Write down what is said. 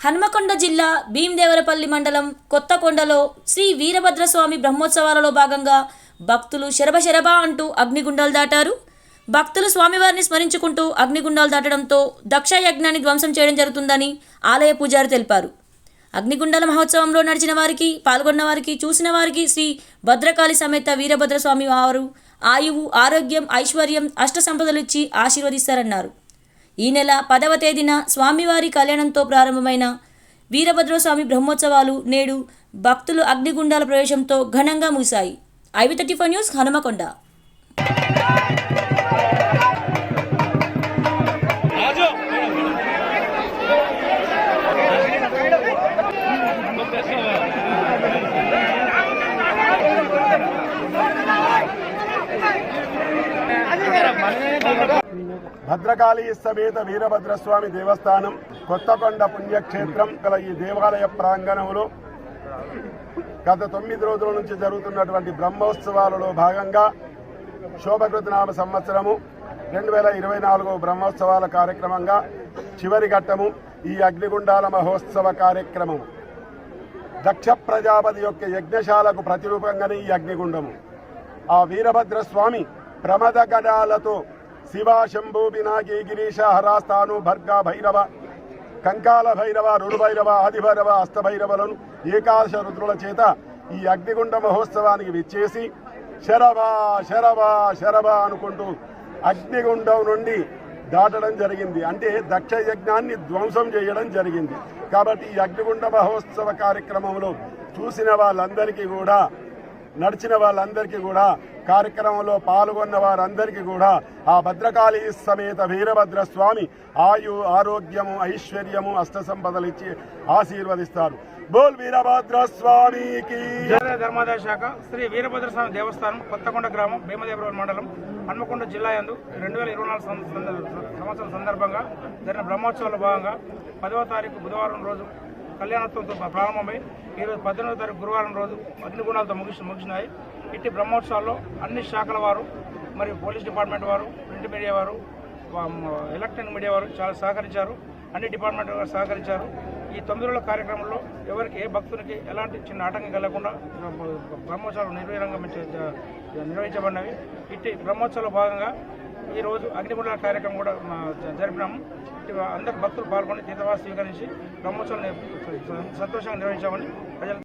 హన్మకొండ జిల్లా భీమదేవరపల్లి మండలం కొత్తకొండలో శ్రీ వీరభద్రస్వామి బ్రహ్మోత్సవాలలో భాగంగా భక్తులు శరభ శరభ అంటూ అగ్నిగుండాలు దాటారు. భక్తులు స్వామివారిని స్మరించుకుంటూ అగ్నిగుండాలు దాటడంతో దక్ష యజ్ఞాన్ని ధ్వంసం చేయడం జరుగుతుందని ఆలయ పూజారి తెలిపారు. అగ్నిగుండాల మహోత్సవంలో నడిచిన వారికి పాల్గొన్న వారికి చూసిన వారికి శ్రీ భద్రకాళి సమేత వీరభద్రస్వామి వారు ఆయువు ఆరోగ్యం ఐశ్వర్యం అష్ట సంపదలు ఇచ్చి ఆశీర్వదిస్తారన్నారు. ఈ నెల పదవ తేదీన స్వామివారి కళ్యాణంతో ప్రారంభమైన వీరభద్రస్వామి బ్రహ్మోత్సవాలు నేడు భక్తులు అగ్నిగుండాల ప్రవేశంతో ఘనంగా ముగిశాయి. IV thirty four news Hanumakonda. Bhadrakali సమేత వీరభద్రస్వామి దేవస్థానం కొత్తకొండ పుణ్యక్షేత్రం గల ఈ దేవాలయ ప్రాంగణంలో గత తొమ్మిది రోజుల నుంచి జరుగుతున్నటువంటి బ్రహ్మోత్సవాలలో భాగంగా శోభకృతనామ సంవత్సరము రెండు వేల ఇరవై నాలుగు బ్రహ్మోత్సవాల కార్యక్రమంగా చివరి ఘట్టము ఈ అగ్నిగుండాల మహోత్సవ కార్యక్రమం. దక్ష ప్రజాపతి యొక్క యజ్ఞశాలకు ప్రతిరూపంగానే ఈ అగ్నిగుండము. ఆ వీరభద్ర స్వామి ప్రమద గడాలతో శివ శంభు వినాగి గిరీశ హరాస్తాను భర్గ భైరవ కంకాల భైరవ రుడుభైరవ ఆదిభైరవ అష్టభైరవలను ఏకాదశ రుద్రుల చేత ఈ అగ్నిగుండ మహోత్సవానికి విచ్చేసి శరవ శరవ శరవ అనుకుంటూ అగ్నిగుండం నుండి దాటడం జరిగింది. అంటే దక్ష యజ్ఞాన్ని ధ్వంసం చేయడం జరిగింది. కాబట్టి ఈ అగ్నిగుండ మహోత్సవ కార్యక్రమంలో చూసిన వాళ్ళందరికీ కూడా నడిచిన వాళ్ళందరికీ కూడా కార్యక్రమంలో పాల్గొన్న వారందరికీ కూడా ఆ భద్రకాళి సమేత వీరభద్ర స్వామి ఆయు ఆరోగ్యము ఐశ్వర్యము అష్ట సంపదలు ఇచ్చి ఆశీర్వదిస్తారు. బోల్ వీరభద్ర స్వామికి ధర్మాదాయ శాఖ శ్రీ వీరభద్ర స్వామి దేవస్థానం కొత్తకొండ గ్రామం భీమదేవరం మండలం హన్మకొండ జిల్లా యందు రెండు వేల ఇరవై నాలుగు సంవత్సరం సందర్భంగా జరిగిన బ్రహ్మోత్సవాల భాగంగా పదవ తారీఖు బుధవారం రోజు కళ్యాణోత్సవంతో ప్రారంభమై ఈరోజు పద్దెనిమిదో తారీఖు గురువారం రోజు అగ్నిగుణాలతో ముగిసి ముగిసినాయి. ఇట్టి బ్రహ్మోత్సవాల్లో అన్ని శాఖల వారు మరియు పోలీస్ డిపార్ట్మెంట్ వారు ప్రింట్ మీడియా వారు ఎలక్ట్రానిక్ మీడియా వారు చాలా సహకరించారు. అన్ని డిపార్ట్మెంట్ వారు సహకరించారు. ఈ తొమ్మిది రోజుల కార్యక్రమంలో ఎవరికి ఏ భక్తునికి ఎలాంటి చిన్న ఆటంకం కలగకుండా బ్రహ్మోత్సవాలు నిర్వీరంగా నిర్వహించబడినవి. ఇట్టి బ్రహ్మోత్సవాల భాగంగా ఈ రోజు కార్యక్రమం కూడా మా జ- జరిపినాము. అందరు భక్తులు పాల్గొని తీర్థవాసు స్వీకరించి బ్రహ్మోత్సవాన్ని సంతోషంగా నిర్వహించామని ప్రజలు